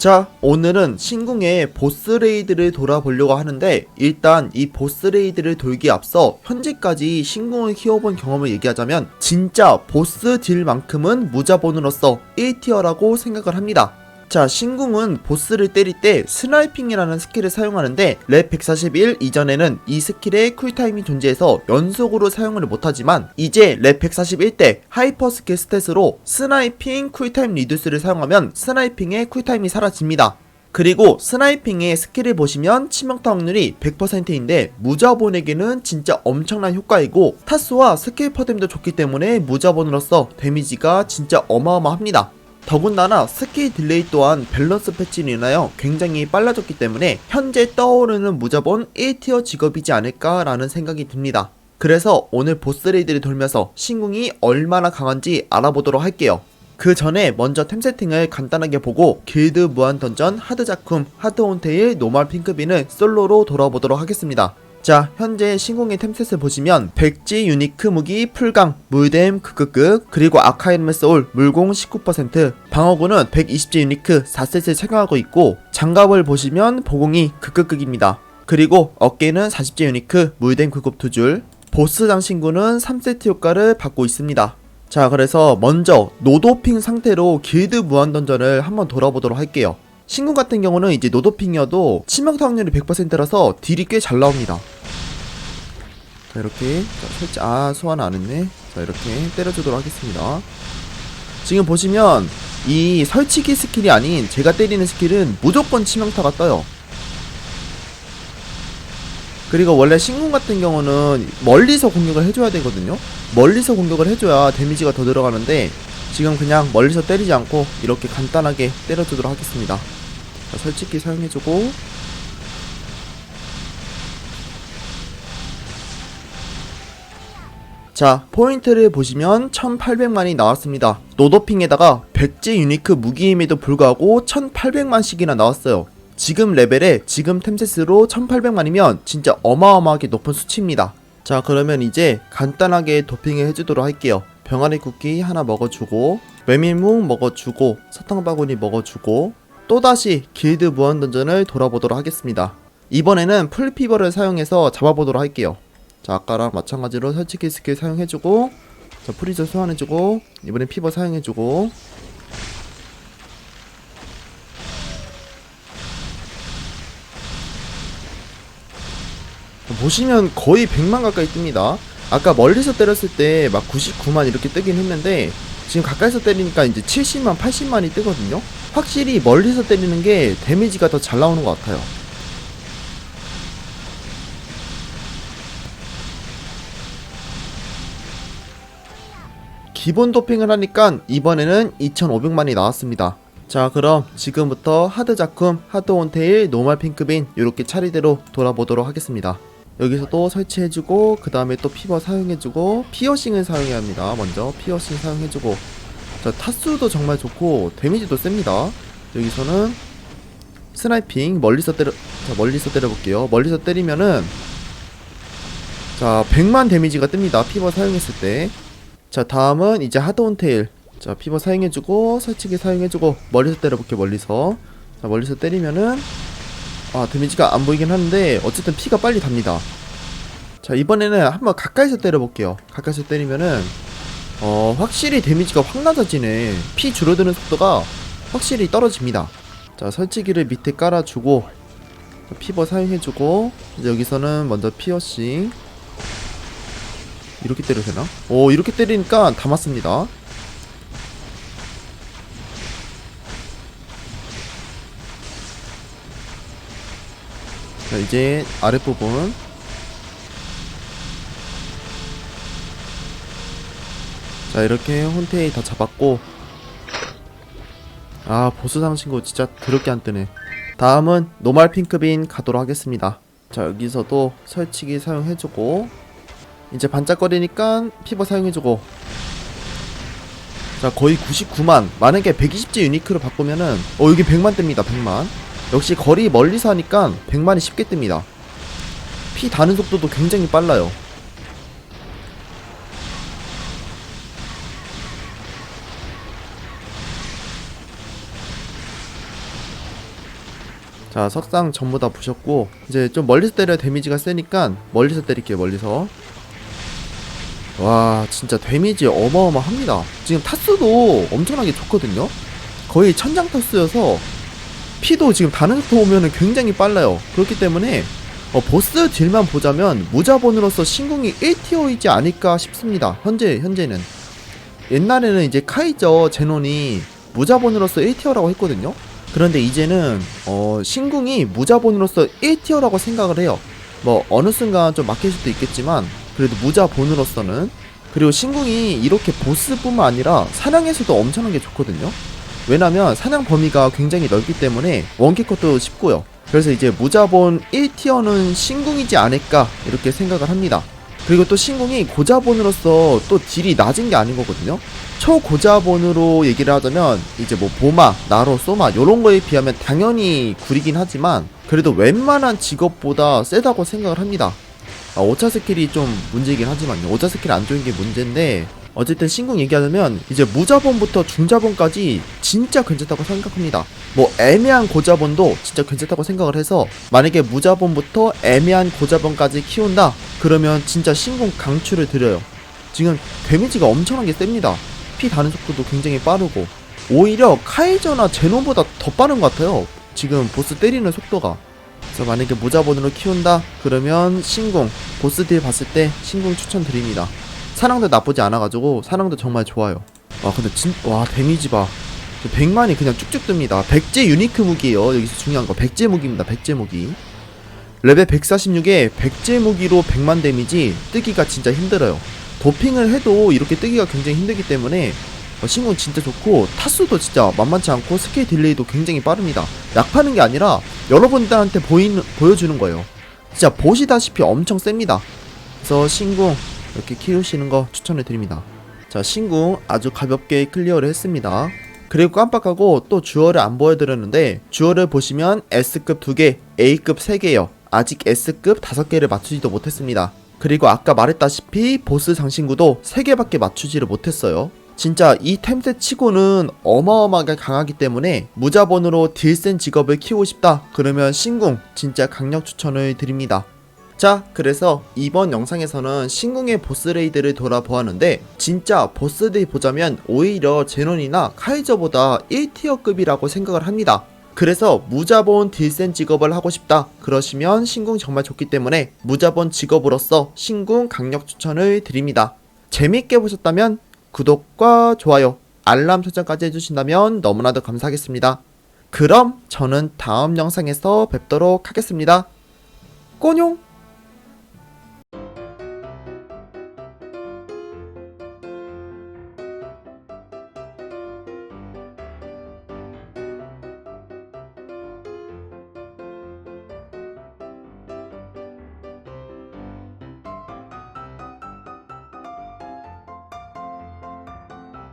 자, 오늘은 신궁의 보스 레이드를 돌아보려고 하는데 일단 이 보스 레이드를 돌기 앞서 현재까지 신궁을 키워본 경험을 얘기하자면 진짜 보스 딜만큼은 무자본으로서 1티어라고 생각을 합니다. 자, 신궁은 보스를 때릴 때 스나이핑이라는 스킬을 사용하는데 랩 141 이전에는 이 스킬의 쿨타임이 존재해서 연속으로 사용을 못하지만 이제 랩 141 때 하이퍼 스킬 스탯으로 스나이핑 쿨타임 리듀스를 사용하면 스나이핑의 쿨타임이 사라집니다. 그리고 스나이핑의 스킬을 보시면 치명타 확률이 100%인데 무자본에게는 진짜 엄청난 효과이고 타수와 스킬 퍼뎀도 좋기 때문에 무자본으로서 데미지가 진짜 어마어마합니다. 더군다나 스킬 딜레이 또한 밸런스 패치로 인하여 굉장히 빨라졌기 때문에 현재 떠오르는 무자본 1티어 직업이지 않을까라는 생각이 듭니다. 그래서 오늘 보스 레이드를 돌면서 신궁이 얼마나 강한지 알아보도록 할게요. 그 전에 먼저 템 세팅을 간단하게 보고 길드 무한 던전 하드 작품 하드 온테일 노멀 핑크빈을 솔로로 돌아보도록 하겠습니다. 자, 현재 신공의 템셋을 보시면 백지 유니크 무기 풀강, 물댐 크크크, 그리고 아카이르메 소울 물공 19%, 방어구는 120지 유니크 4셋을 착용하고 있고 장갑을 보시면 보공이 크크크입니다. 그리고 어깨는 40지 유니크 물댐 크급 2줄, 보스당 신구는 3세트 효과를 받고 있습니다. 자, 그래서 먼저 노도핑 상태로 길드 무한 던전을 한번 돌아보도록 할게요. 신군 같은 경우는 이제 노도핑이어도 치명타 확률이 100%라서 딜이 꽤 잘 나옵니다. 자 이렇게 자, 살짝 아 소환 안 했네. 자 이렇게 때려주도록 하겠습니다. 지금 보시면 이 설치기 스킬이 아닌 제가 때리는 스킬은 무조건 치명타가 떠요. 그리고 원래 신군 같은 경우는 멀리서 공격을 해줘야 되거든요. 멀리서 공격을 해줘야 데미지가 더 들어가는데 지금 그냥 멀리서 때리지 않고 이렇게 간단하게 때려주도록 하겠습니다. 자, 설치기 사용해주고. 자 포인트를 보시면 1800만이 나왔습니다. 노도핑에다가 백지 유니크 무기임에도 불구하고 1800만씩이나 나왔어요. 지금 레벨에 지금 템셋으로 1800만이면 진짜 어마어마하게 높은 수치입니다. 자 그러면 이제 간단하게 도핑을 해주도록 할게요. 병아리 쿠키 하나 먹어주고 메밀묵 먹어주고 사탕바구니 먹어주고 또다시 길드 무한던전을 돌아보도록 하겠습니다. 이번에는 풀피버를 사용해서 잡아보도록 할게요. 자 아까랑 마찬가지로 설치기 스킬 사용해주고 자 프리저 소환해주고 이번엔 피버 사용해주고. 보시면 거의 100만 가까이 뜹니다. 아까 멀리서 때렸을 때 막 99만 이렇게 뜨긴 했는데 지금 가까이서 때리니까 이제 70만 80만이 뜨거든요 확실히 멀리서 때리는 게 데미지가 더 잘 나오는 것 같아요 기본 도핑을 하니까 이번에는 2500만이 나왔습니다. 자 그럼 지금부터 하드 작품, 하드 온테일, 노멀 핑크빈 이렇게 차례대로 돌아보도록 하겠습니다. 여기서도 설치해주고 그 다음에 또 피버 사용해주고 피어싱을 사용해야 합니다. 먼저 피어싱 사용해주고 자 타수도 정말 좋고 데미지도 셉니다. 여기서는 스나이핑 멀리서 때려 자 멀리서 때려볼게요. 멀리서 때리면은 자 100만 데미지가 뜹니다. 피버 사용했을 때 자 다음은 이제 하드온테일 자 피버 사용해주고 설치기 사용해주고 멀리서 때려볼게 멀리서 자 멀리서 때리면은 아 데미지가 안 보이긴 하는데 어쨌든 피가 빨리 답니다. 자 이번에는 한번 가까이서 때려볼게요. 가까이서 때리면은 어 확실히 데미지가 확 낮아지네. 피 줄어드는 속도가 확실히 떨어집니다. 자 설치기를 밑에 깔아주고 자, 피버 사용해주고 이제 여기서는 먼저 피어싱. 이렇게 때려도 되나? 오 이렇게 때리니까 다 맞습니다 자 이제 아랫부분. 자 이렇게 혼테이 다 잡았고. 아 보스상 친구 진짜 더럽게 안 뜨네. 다음은 노말 핑크빈 가도록 하겠습니다. 자 여기서도 설치기 사용해주고. 이제 반짝거리니까 피버 사용해주고. 자 거의 99만. 만약에 120지 유니크로 바꾸면은 어 여기 100만 뜹니다 100만 역시 거리 멀리서 하니까 100만이 쉽게 뜹니다. 피 다는 속도도 굉장히 빨라요. 자 석상 전부 다 부셨고 이제 좀 멀리서 때려야 데미지가 세니까 멀리서 때릴게요 멀리서. 와 진짜 데미지 어마어마합니다. 지금 타수도 엄청나게 좋거든요? 거의 천장 타수여서 피도 지금 다른 속도 오면은 굉장히 빨라요. 그렇기 때문에 어, 보스 딜만 보자면 무자본으로서 신궁이 1티어이지 않을까 싶습니다. 현재 현재는. 옛날에는 이제 카이저 제논이 무자본으로서 1티어라고 했거든요. 그런데 이제는 어, 신궁이 무자본으로서 1티어라고 생각을 해요. 뭐 어느 순간 좀 막힐 수도 있겠지만 그래도 무자본으로서는. 그리고 신궁이 이렇게 보스뿐만 아니라 사냥에서도 엄청나게 좋거든요. 왜냐면 사냥 범위가 굉장히 넓기 때문에 원키컷도 쉽고요. 그래서 이제 무자본 1티어는 신궁이지 않을까 이렇게 생각을 합니다. 그리고 또 신궁이 고자본으로서 또 딜이 낮은 게 아닌 거거든요. 초고자본으로 얘기를 하자면 이제 뭐 보마, 나로, 소마 요런 거에 비하면 당연히 구리긴 하지만 그래도 웬만한 직업보다 세다고 생각을 합니다. 아, 5차 스킬이 좀 문제이긴 하지만요. 5차 스킬 안 좋은 게 문제인데 어쨌든 신궁 얘기하자면 이제 무자본부터 중자본까지 진짜 괜찮다고 생각합니다. 뭐 애매한 고자본도 진짜 괜찮다고 생각을 해서 만약에 무자본부터 애매한 고자본까지 키운다 그러면 진짜 신궁 강추를 드려요. 지금 데미지가 엄청나게 셉니다. 피 다는 속도도 굉장히 빠르고 오히려 카이저나 제논보다 더 빠른 것 같아요. 지금 보스 때리는 속도가. 그래서 만약에 무자본으로 키운다 그러면 신궁 보스 딜 봤을 때 신궁 추천드립니다. 사랑도 나쁘지 않아가지고 사랑도 정말 좋아요. 와 근데 진 와 데미지 봐. 100만이 그냥 쭉쭉 뜹니다. 백제 유니크 무기예요. 여기서 중요한 거 백제 무기입니다. 백제 무기. 레벨 146에 백제 무기로 100만 데미지 뜨기가 진짜 힘들어요. 도핑을 해도 이렇게 뜨기가 굉장히 힘들기 때문에 어, 신궁 진짜 좋고 타수도 진짜 만만치 않고 스킬 딜레이도 굉장히 빠릅니다. 약파는 게 아니라 여러분들한테 보이는 보여주는 거예요. 진짜 보시다시피 엄청 셉니다. 그래서 신궁 이렇게 키우시는 거 추천을 드립니다. 자, 신궁 아주 가볍게 클리어를 했습니다. 그리고 깜빡하고 또 주어를 안 보여드렸는데 주어를 보시면 S급 2개, A급 3개요. 아직 S급 5개를 맞추지도 못했습니다. 그리고 아까 말했다시피 보스 장신구도 3개밖에 맞추지를 못했어요. 진짜 이 템셋 치고는 어마어마하게 강하기 때문에 무자본으로 딜센 직업을 키우고 싶다 그러면 신궁 진짜 강력 추천을 드립니다. 자, 그래서 이번 영상에서는 신궁의 보스 레이드를 돌아보았는데 진짜 보스들 보자면 오히려 제논이나 카이저보다 1티어급이라고 생각을 합니다. 그래서 무자본 딜센 직업을 하고 싶다. 그러시면 신궁 정말 좋기 때문에 무자본 직업으로서 신궁 강력 추천을 드립니다. 재밌게 보셨다면 구독과 좋아요, 알람 설정까지 해주신다면 너무나도 감사하겠습니다. 그럼 저는 다음 영상에서 뵙도록 하겠습니다. 꼬뇽!